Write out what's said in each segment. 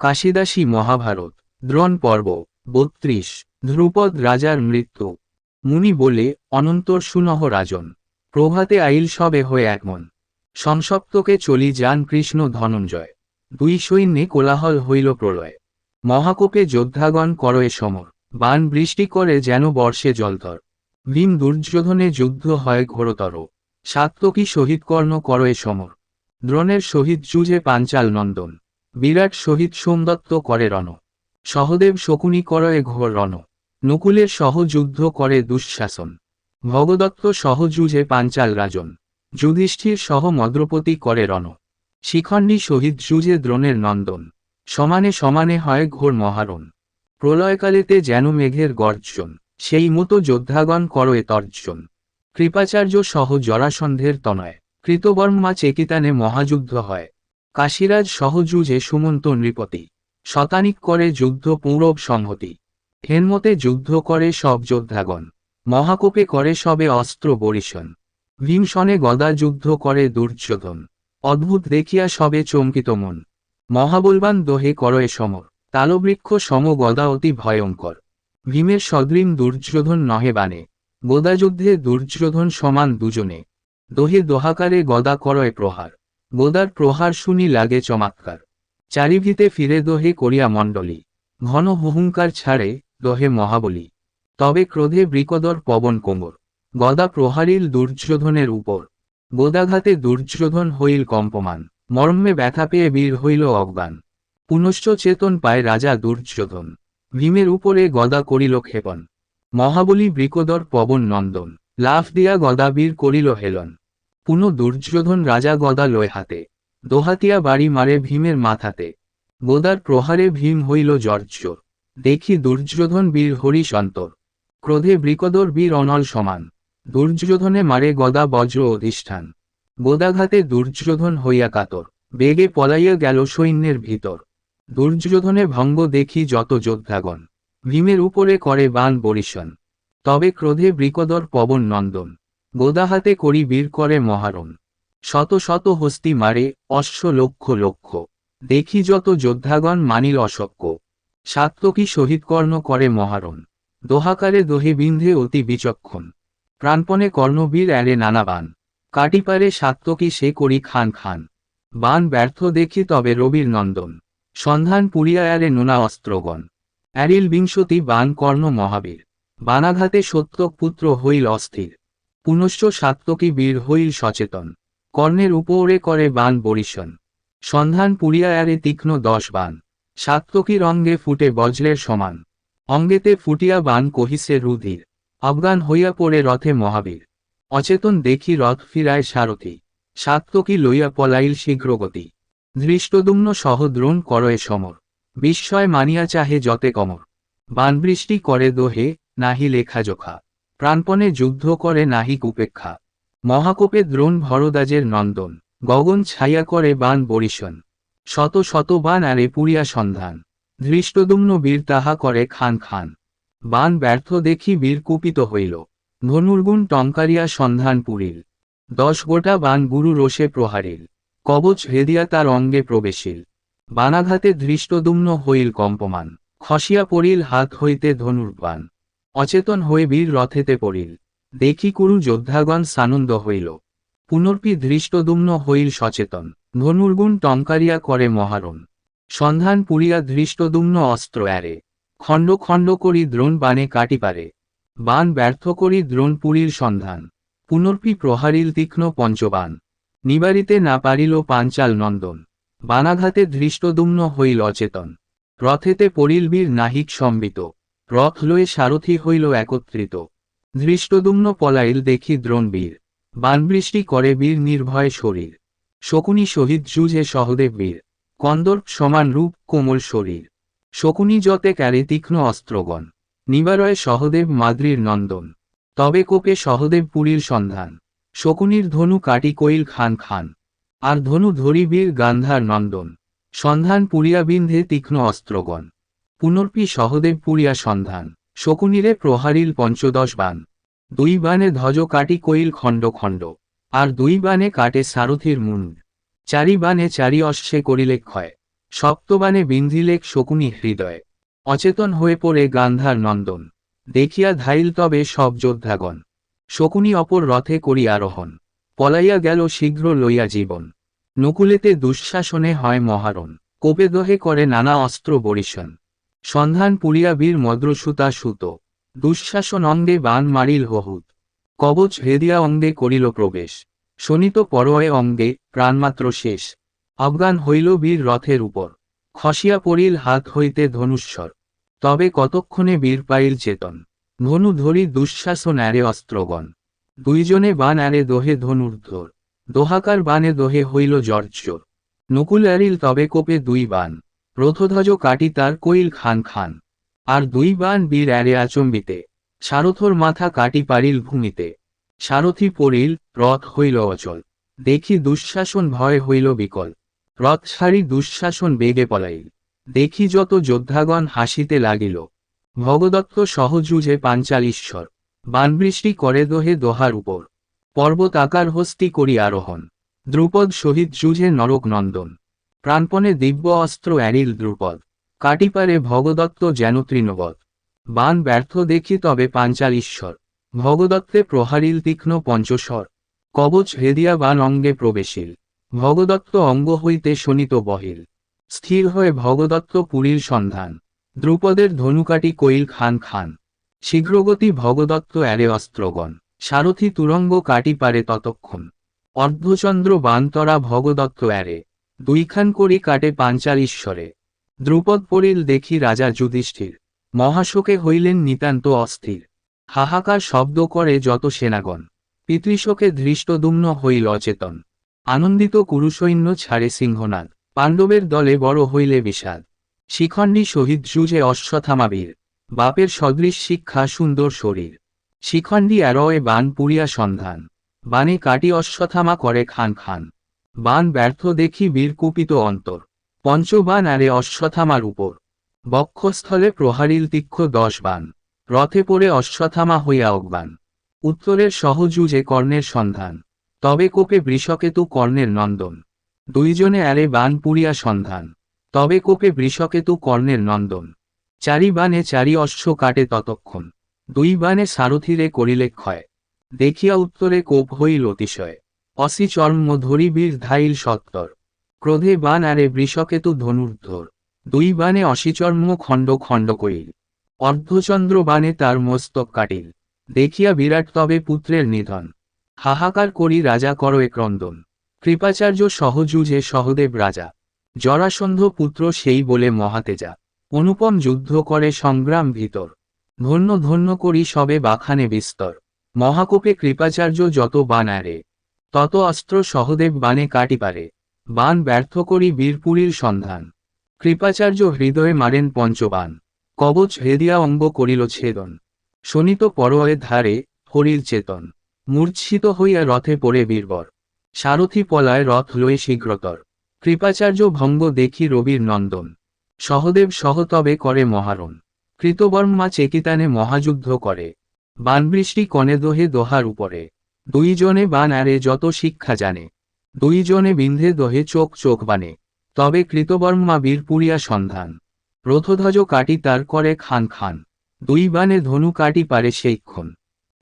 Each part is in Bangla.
কাশিদাসী মহাভারত, দ্রোণ পর্ব, বত্রিশ, ধ্রুপদ রাজার মৃত্যু। মুনি বলে, অনন্তর সুনহ রাজন, প্রভাতে আইল সবে হয়ে একমন সংসপ্তকে চলি যান কৃষ্ণ ধনঞ্জয়। দুই সৈন্যে কোলাহল হইল প্রলয়। মহাকোপে যোদ্ধাগণ করয়ে সমর, বান বৃষ্টি করে যেন বর্ষে জলধর। ভীম দুর্যোধনে যুদ্ধ হয় ঘোরতর। সাত্তকী শহীদ কর্ণ করয়ে সমর। দ্রোণের শহীদ যুজে পাঞ্চাল নন্দন। বিরাট শহীদ সোমদত্ত করে রণ। সহদেব শকুনি করয়ে ঘোর রণ। নকুলের সহযুদ্ধ করে দুঃশাসন। ভগদত্ত সহযুজে পাঞ্চাল রাজন। যুধিষ্ঠির সহ মদ্রপতি করে রণ। শিখণ্ডী শহীদ যুজে দ্রোণের নন্দন। সমানে সমানে হয় ঘোর মহারণ। প্রলয়কালেতে যেন মেঘের গর্জন। সেই মতো যোদ্ধাগণ করয়ে তর্জন। কৃপাচার্য সহ জরাসন্ধের তনয়। কৃতবর্মা চেকিতানে মহাযুদ্ধ হয়। কাশীরাজ সহযুজে সুমন্ত নৃপতি। শতানিক করে যুদ্ধ পৌরব সংহতি। হেনমতে যুদ্ধ করে সব যোদ্ধাগণ। মহাকোপে করে সবে অস্ত্র বরিশন। ভীমসনে গদা যুদ্ধ করে দুর্যোধন। অদ্ভুত দেখিয়া সবে চমকিত মন। মহাবলবান দোহে করয়ে সমর। তালবৃক্ষ সম গদা অতি ভয়ঙ্কর। ভীমের সদ্রিম দুর্যোধন নহে বানে। গদাযুদ্ধে দুর্যোধন সমান দুজনে। দোহে দোহাকারে গদা করয় প্রহার। গোদার প্রহার শুনি লাগে চমৎকার। চারিভিতে ফিরে দোহে করিয়া মণ্ডলী। ঘন হুহুঙ্কার ছাড়ে দোহে মহাবলী। তবে ক্রোধে বৃকদর পবন কোমর। গদা প্রহারিল দুর্যোধনের উপর। গোদাঘাতে দুর্যোধন হইল কম্পমান। মর্মে ব্যথা পেয়ে বীর হইল অজ্ঞান। পুনশ্চ চেতন পায় রাজা দুর্যোধন। ভীমের উপরে গদা করিল ক্ষেপণ। মহাবলী বৃকদর পবন নন্দন। লাফ দিয়া গদা বীর করিল হেলন। পুনঃ দুর্যোধন রাজা গদা লয় হাতে। দোহাতিয়া বাড়ি মারে ভীমের মাথাতে। গোদার প্রহারে ভীম হইল জর্জর দেখি দুর্যোধন বীর হরিশ অন্তর ক্রোধে বৃকদর বীর অনল সমান। দুর্যোধনে মারে গদা বজ্র অধিষ্ঠান। গোদাঘাতে দুর্যোধন হইয়া কাতর। বেগে পলাইয়া গেল সৈন্যের ভিতর। দুর্যোধনে ভঙ্গ দেখি যত যোদ্ধাগণ। ভীমের উপরে করে বান বরিশন। তবে ক্রোধে বৃকদর পবন নন্দন গোদাহাতে করি বীর করে মহারণ। শত শত হস্তি মারে, অশ্ব লক্ষ লক্ষ। দেখি যত যোদ্ধাগণ মানিল অশক্য সাত্তকী শহীদ কর্ণ করে মহারণ। দোহাকারে দোহে বিন্ধে অতি বিচক্ষণ। প্রাণপণে কর্ণবীর এড়ে নানা বান কাটিপারে সাত্তকী সে করি খান খান। বান ব্যর্থ দেখি তবে রবির নন্দন। সন্ধান পুরিয়া এরে নোনা অস্ত্রগণ। অ্যারিল বিংশতি বান কর্ণ মহাবীর। বানাঘাতে সত্যক পুত্র হইল অস্থির। পুনশ্চ সাত্তকী বীর হইল সচেতন। কর্ণের উপরে করে বান বরিশন। সন্ধান পুরিয়া এরে তীক্ষ্ণ দশ বান। সাত্তকীর অঙ্গে ফুটে বজ্রের সমান। অঙ্গেতে ফুটিয়া বান কহিসে রুধির। আফগান হইয়া পড়ে রথে মহাবীর। অচেতন দেখি রথ ফিরায় সারথি। সাত্তকী লইয়া পলাইল শীঘ্রগতি। ধৃষ্টদুম্ন সহ দ্রোণ করয়ে সমর। বিস্ময় মানিয়া চাহে যতে কমর। বানবৃষ্টি করে দোহে নাহি লেখা লেখাজোখা প্রাণপণে যুদ্ধ করে নাহিক উপেক্ষা। মহাকোপে দ্রোণ ভরদাজের নন্দন, গগন ছাইয়া করে বান বরিশন। শত শত বান আরে পুরিয়া সন্ধান। ধৃষ্টদুম্ন বীর তাহা করে খান খান। বান ব্যর্থ দেখি বীর কুপিত হইল। ধনুর্গুণ টঙ্কারিয়া সন্ধান পুরিল দশ গোটা বান গুরু রোষে প্রহারিল কবচ হেদিয়া তার অঙ্গে প্রবেশিল বানাঘাতে ধৃষ্টদুম্ন হইল কম্পমান। খসিয়া পড়িল হাত হইতে ধনুর্বান অচেতন হয়ে বীর রথেতে পড়িল। দেখি কুরু যোদ্ধাগণ সানন্দ হইল। পুনর্পি ধৃষ্টদুম্ন হইল সচেতন। ধনুর্গুণ টঙ্কারিয়া করে মহারণ। সন্ধান পুরিয়া ধৃষ্টদুম্ন অস্ত্র এরে খণ্ড খণ্ড করি দ্রোণ বানে কাটি পারে। বান ব্যর্থ করি দ্রোণ পুরীর সন্ধান। পুনর্পি প্রহারিল তীক্ষ্ণ পঞ্চবান নিবারিতে না পারিল পাঞ্চাল নন্দন। বানাঘাতে ধৃষ্টদুম্ন হইল অচেতন। রথেতে পড়িল বীর নাহিক সম্বিত। রথ লয়ে সারথি হইল একত্রিত। ধৃষ্টদুম্ন পলাইল দেখি দ্রোণবীর। বানবৃষ্টি করে বীর নির্ভয় শরীর। শকুনি শহীদ যুজে সহদেব বীর। কন্দর্প সমান রূপ, কোমল শরীর। শকুনি যতে ক্যারে তীক্ষ্ণ অস্ত্রগণ। নিবারয় সহদেব মাদ্রির নন্দন। তবে কোপে সহদেব পুরীর সন্ধান। শকুনির ধনু কাটি কইল খান খান। আর ধনু ধরি বীর গান্ধার নন্দন। সন্ধান পুরিয়া বিন্ধে তীক্ষ্ণ অস্ত্রগণ। পুনর্পি সহদেব পুরিয়া সন্ধান। শকুনিরে প্রহারিল পঞ্চদশ বান। দুই বানে ধ্বজ কাটি কইল খণ্ড খণ্ড। আর দুই বানে কাটে সারথির মুন্ড চারি বানে চারি অশ্বে করিলে ক্ষয়। সপ্তবানে বিন্ধিলেক শকুনি হৃদয়। অচেতন হয়ে পড়ে গান্ধার নন্দন। দেখিয়া ধাইল তবে সব যোদ্ধাগণ। শকুনি অপর রথে করি আরোহণ। পলাইয়া গেল শীঘ্র লইয়া জীবন। নকুলেতে দুঃশাসনে হয় মহারণ। কোপে দহে করে নানা অস্ত্র বরিশন। সন্ধান পুরিয়া বীর মদ্রসুতা সুত দুঃশাসন অঙ্গে বান মারিল হহুত। কবচ হেদিয়া অঙ্গে করিল প্রবেশ। শোনিত পরয়ে অঙ্গে প্রাণমাত্র শেষ। আফগান হইল বীর রথের উপর। খসিয়া পড়িল হাত হইতে ধনুস্বর তবে কতক্ষণে বীর পাইল চেতন? ধনু ধরি দুঃশাসন অ্যারে অস্ত্রগণ। দুইজনে বান অ্যারে দোহে ধনুর্ধর দোহাকার বানে দোহে হইল জর্জর। নকুল আরিল তবে কোপে দুই বান। রথধ্বজ কাটি তার কইল খান খান। আর দুই বান বীর অ্যারে আচম্বিতে, সারথর মাথা কাটি পারিল ভূমিতে। সারথি পড়িল, রথ হইল অচল। দেখি দুঃশাসন ভয় হইল বিকল। রথ সারি দুঃশাসন বেগে পলাইল। দেখি যত যোদ্ধাগণ হাসিতে লাগিল। ভগদত্ত সহযুজে পাঞ্চালীশ্বর বানবৃষ্টি করে দোহে দোহার উপর। পর্বত আকার হস্তি করি আরোহণ। দ্রুপদ শহীদ যুঝে নরক নন্দন। প্রাণপণে দিব্য অস্ত্র অ্যারিল দ্রুপদ কাটিপারে ভগদত্ত যেন তৃণবৎ বান ব্যর্থ দেখি তবে পাঞ্চালীশ্বর ভগদত্তে প্রহারিল তীক্ষ্ণ পঞ্চস্বর। কবচ হেদিয়া বান অঙ্গে প্রবেশিল। ভগদত্ত অঙ্গ হইতে শোনিত বহিল। স্থির হয়ে ভগদত্ত পুরীর সন্ধান। দ্রুপদের ধনুকাটি কইল খান খান। শীঘ্রগতি ভগদত্ত অ্যারে অস্ত্রগণ। সারথি তুরঙ্গ কাটি পারে ততক্ষণ। অর্ধচন্দ্র বান্তরা ভগদত্ত অ্যারে। দুইখান করি কাটে পাঞ্চালীশ্বরে দ্রুপদ পড়িল দেখি রাজা যুধিষ্ঠির। মহাশোকে হইলেন নিতান্ত অস্থির। হাহাকার শব্দ করে যত সেনাগণ। পিতৃশোকে ধৃষ্টদুম্ন হইল অচেতন। আনন্দিত কুরুসৈন্য ছাড়ে সিংহনাদ। পাণ্ডবের দলে বড় হইলে বিষাদ। শিখণ্ডী শহীদ যুজে অশ্বথামাবীর বাপের সদৃশ শিক্ষা সুন্দর শরীর। শিখণ্ডী অ্যারয়ে বান পুরিয়া সন্ধান। বানে কাটি অশ্বথামা করে খান খান। বান ব্যর্থ দেখি বীরকুপিত অন্তর। পঞ্চবান আরে অশ্বথামার উপর। বক্ষস্থলে প্রহারিল তীক্ষ দশ বান। রথে পড়ে অশ্বথামা হইয়া অজ্ঞান। উত্তরের সহযুজে কর্ণের সন্ধান। তবে কোপে বৃষকেতু কর্ণের নন্দন। দুইজনে আরে বান পুরিয়া সন্ধান। তবে কোপে বৃষকেতু কর্ণের নন্দন। চারি বানে চারি অশ্ব কাটে ততক্ষণ। দুই বানে সারথিরে করিলে ক্ষয়। দেখিয়া উত্তরে কোপ হইল অতিশয়। অসি চর্ম ধরি বীর ধাইল সত্তর। ক্রোধে বান আরে বৃষকেতু ধনুর্ধর। দুই বানে অসিচর্ম খণ্ড খণ্ড করিল অর্ধচন্দ্র বানে তার মস্তক কাটিল। দেখিয়া বিরাট তবে পুত্রের নিধন। হাহাকার করি রাজা করয়ে ক্রন্দন। কৃপাচার্য সহযুজে সহদেব রাজা। জরাসন্ধ পুত্র সেই বলে মহাতেজা। অনুপম যুদ্ধ করে সংগ্রাম ভিতর। ধন্য ধন্য করি সবে বাখানে বিস্তর। মহাকোপে কৃপাচার্য যত বান আরে। তত অস্ত্র সহদেব বানে কাটি পারে। বান ব্যর্থ করি বীরপুরীর সন্ধান। কৃপাচার্য হৃদয়ে মারেন পঞ্চবান কবচ হেদিয়া অঙ্গ করিল ছেদন। শোনিত পরয়ে ধারে হরিল চেতন। মূর্ছিত হইয়া রথে পড়ে বীরবর। সারথি পলায় রথ লয়ে শীঘ্রতর। কৃপাচার্য ভঙ্গ দেখি রবির নন্দন। সহদেব সহতবে করে মহারণ। কৃতবর্মা চেকিতানে মহাযুদ্ধ করে। বানবৃষ্টি কনে দোহে দোহার উপরে। দুইজনে বান আরে যত শিক্ষা জানে। দুইজনে বিন্ধে দহে চোখ চোখ বানে। তবে কৃতবর্মা বীরপুরিয়া সন্ধান। রথধ্বজ কাটি তার করে খান খান। দুই বানে ধনু কাটি পারে সেইক্ষণ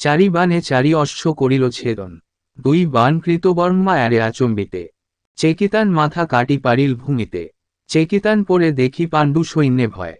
চারি বানে চারি অশ্ব করিল ছেদন। দুই বান কৃতবর্মা অ্যারে আচম্বিতে। চেকিতান মাথা কাটি পারিল ভূমিতে। চেকিতান পরে দেখি পাণ্ডু সৈন্যে ভয়।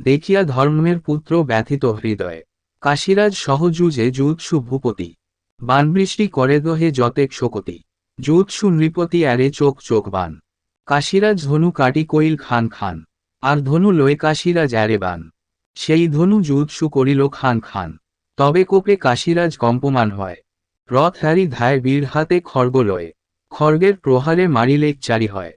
দেখিয়া ধর্মের পুত্র ব্যথিত হৃদয়। কাশিরাজ সহযুজে যুৎসু ভূপতি। বানবৃষ্টি করে দোহে যতেক শোকতি। যুৎসু নৃপতি আরে চোখ চোখ বান। কাশিরাজ ধনু কাটি কইল খান খান। আর ধনু লয়ে কাশিরাজ অ্যারে বান। সেই ধনু যুৎসু করিল খান খান। তবে কোপে কাশিরাজ কম্পমান হয়। রথ হারি ধায় বীর হাতে খর্গ লয়ে। খর্গের প্রহারে মারিলে চারি হয়।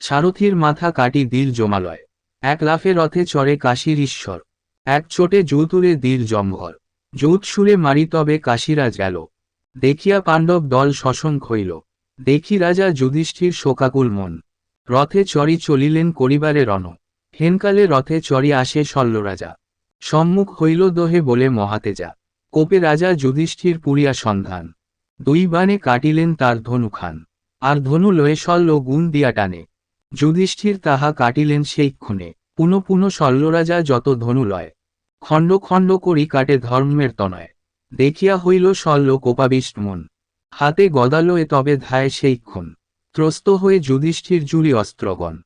সারথির মাথা কাটি দিল জমালয় এক লাফে রথে চড়ে কাশীর ঈশ্বর। এক চোটে জুতুরে দিল জম্ভর। জুত সুরে মারি তবে কাশিরাজ গেল। দেখিয়া পাণ্ডব দল শশঙ্ক হইল দেখি রাজা যুধিষ্ঠির শোকাকুল মন। রথে চড়ি চলিলেন করিবারে রণ। হেনকালে রথে চড়ি আসে শল্য রাজা সম্মুখ হইল দোহে বলে মহাতেজা। কোপে রাজা যুধিষ্ঠির পুরিয়া সন্ধান। দুই বানে কাটিলেন তার ধনু খান। আর ধনু লয়ে শল্য গুণ দিয়া টানে। যুধিষ্ঠির তাহা কাটিলেন সেইক্ষণে পুনঃ পুনঃ শল্যরাজা যত ধনু লয়। খণ্ড খণ্ড করি কাটে ধর্মের তনয়। দেখিয়া হইল শল্য কোপাবিষ্ট মন হাতে গদালয়ে তবে ধায় সেইক্ষণ ত্রস্ত হয়ে যুধিষ্ঠির জুড়ি অস্ত্রগণ।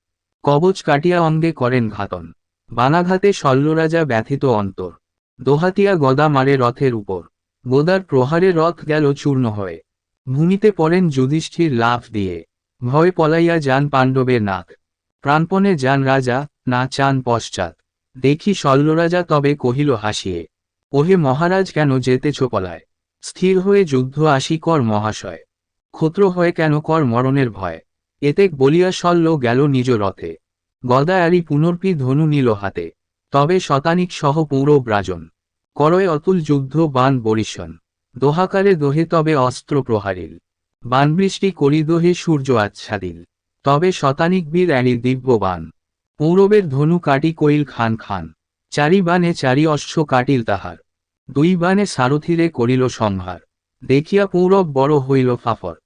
কবচ কাটিয়া অঙ্গে করেন ঘাতন। বানাঘাতে শল্যরাজা ব্যথিত অন্তর। দোহাতিয়া গদা মারে রথের উপর। গোদার প্রহারে রথ গেল চূর্ণ হয়ে। ভূমিতে পড়েন যুধিষ্ঠির লাফ দিয়ে। ভয় পলাইয়া যান পাণ্ডবের নাক। প্রাণপণে যান রাজা, না চান পশ্চাৎ। দেখি শল্যরাজা তবে কহিল হাসিয়ে। ওহে মহারাজ, কেন যেতেছ পলায়? স্থির হয়ে যুদ্ধ আসি, কর মহাশয়। ক্ষত্র হয়ে কেন কর মরণের ভয়? এতেক বলিয়া শল্য গেল নিজ রথে। গদায়ারি পুনর্পি ধনু নিল হাতে। তবে শতানিক সহ পৌরব রাজন। করয় অতুল যুদ্ধ, বান বরিশন। দোহাকারে দোহে তবে অস্ত্র প্রহারিল। বানবৃষ্টি করি দোহে সূর্য আচ্ছাদিল। তবে শতানিক বীর অ্যানি দিব্য বান পৌরবের ধনু কাটি কইল খান খান। চারি বানে চারি অশ্ব কাটিল তাহার। দুই বানে সারথিরে করিল সংহার। দেখিয়া পৌরব বড় হইল ফাফর।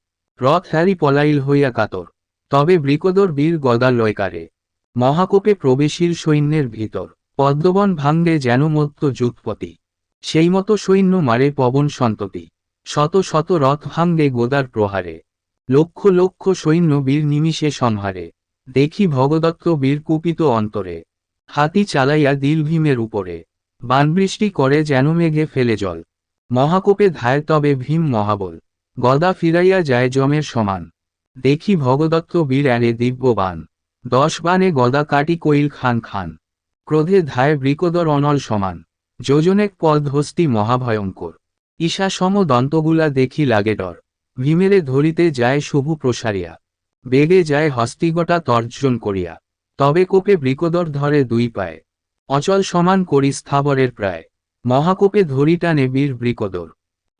রথ হ্যারি পলাইল হইয়া কাতর। তবে বৃকদর বীর গদার লয়কারে মহাকোপে প্রবেশীর সৈন্যের ভিতর। পদ্মবন ভাঙ্গে যেন মত্ত যুৎপতি সেই মতো সৈন্য মারে পবন সন্ততি। শত শত রথ ভাঙ্গে গোদার প্রহারে। লক্ষ লক্ষ সৈন্য বীর নিমিষে সংহারে। দেখি ভগদত্ত বীর কুপিত অন্তরে। হাতি চালাইয়া দিল ভীমের উপরে। বানবৃষ্টি করে যেন মেঘে ফেলে জল। মহাকোপে ধায় তবে ভীম মহাবল। গদা ফিরাইয়া যায় জমের সমান। দেখি ভগদত্ত বীর অ্যারে দিব্যবান। দশ বানে গদা কাটি কইল খান খান। ক্রোধে ধায় বৃকদর অনল সমান। যোজনেক পদ হস্তি মহাভয়ঙ্কর। ঈশা সম দন্তগুলা দেখি লাগে ডর। ভীমেরে ধরিতে যায় শুভু প্রসারিয়া। বেগে যায় হস্তিগটা তর্জন করিয়া। তবে কোপে বৃকদর ধরে দুই পায়ে। অচল সমান করি স্থাবরের প্রায়। মহাকোপে ধরি টানে বীর বৃকদর।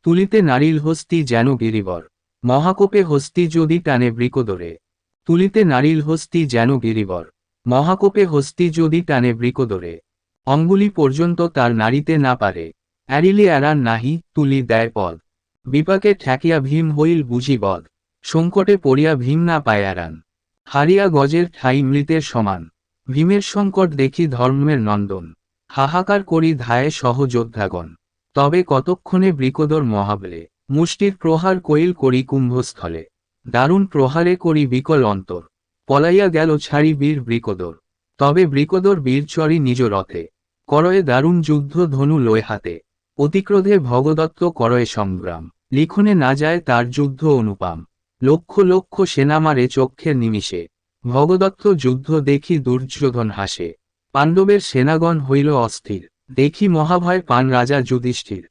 তুলিতে নারিল হস্তি যেন গিরিবর। মহাকোপে হস্তি যদি টানে বৃকদরে। তুলিতে নারিল হস্তি যেন গিরিবর। মহাকোপে হস্তি যদি টানে বৃকদরে। অঙ্গুলি পর্যন্ত তার নাড়িতে না পারে। অ্যারিলি এড়ান নাহি, তুলি দেয় পদ। বিপাকে ঠেকিয়া ভীম হইল বুঝি বদ সংকটে পড়িয়া ভীম না পায় এড়ান। হারিয়া গজের ঠাই মৃতের সমান। ভীমের সংকট দেখি ধর্মের নন্দন। হাহাকার করি ধায়ে সহযোদ্ধাগণ। তবে কতক্ষণে বৃকদর মহাবলে। মুষ্টির প্রহার কইল করি কুম্ভস্থলে। দারুণ প্রহারে করি বিকল অন্তর। পলাইয়া গেল ছাড়ি বীর বৃকদর। তবে বৃকদর বীর চরি নিজ রথে। করয়ে দারুণ যুদ্ধ ধনু লয় হাতে। অতিক্রোধে ভগদত্ত করয়ে সংগ্রাম। লিখনে না যায় তার যুদ্ধ অনুপাম। লক্ষ লক্ষ সেনা মারে চক্ষের নিমিষে। ভগদত্ত যুদ্ধ দেখি দুর্যোধন হাসে। পাণ্ডবের সেনাগণ হইল অস্থির। দেখি মহাভয় পান রাজা যুধিষ্ঠির।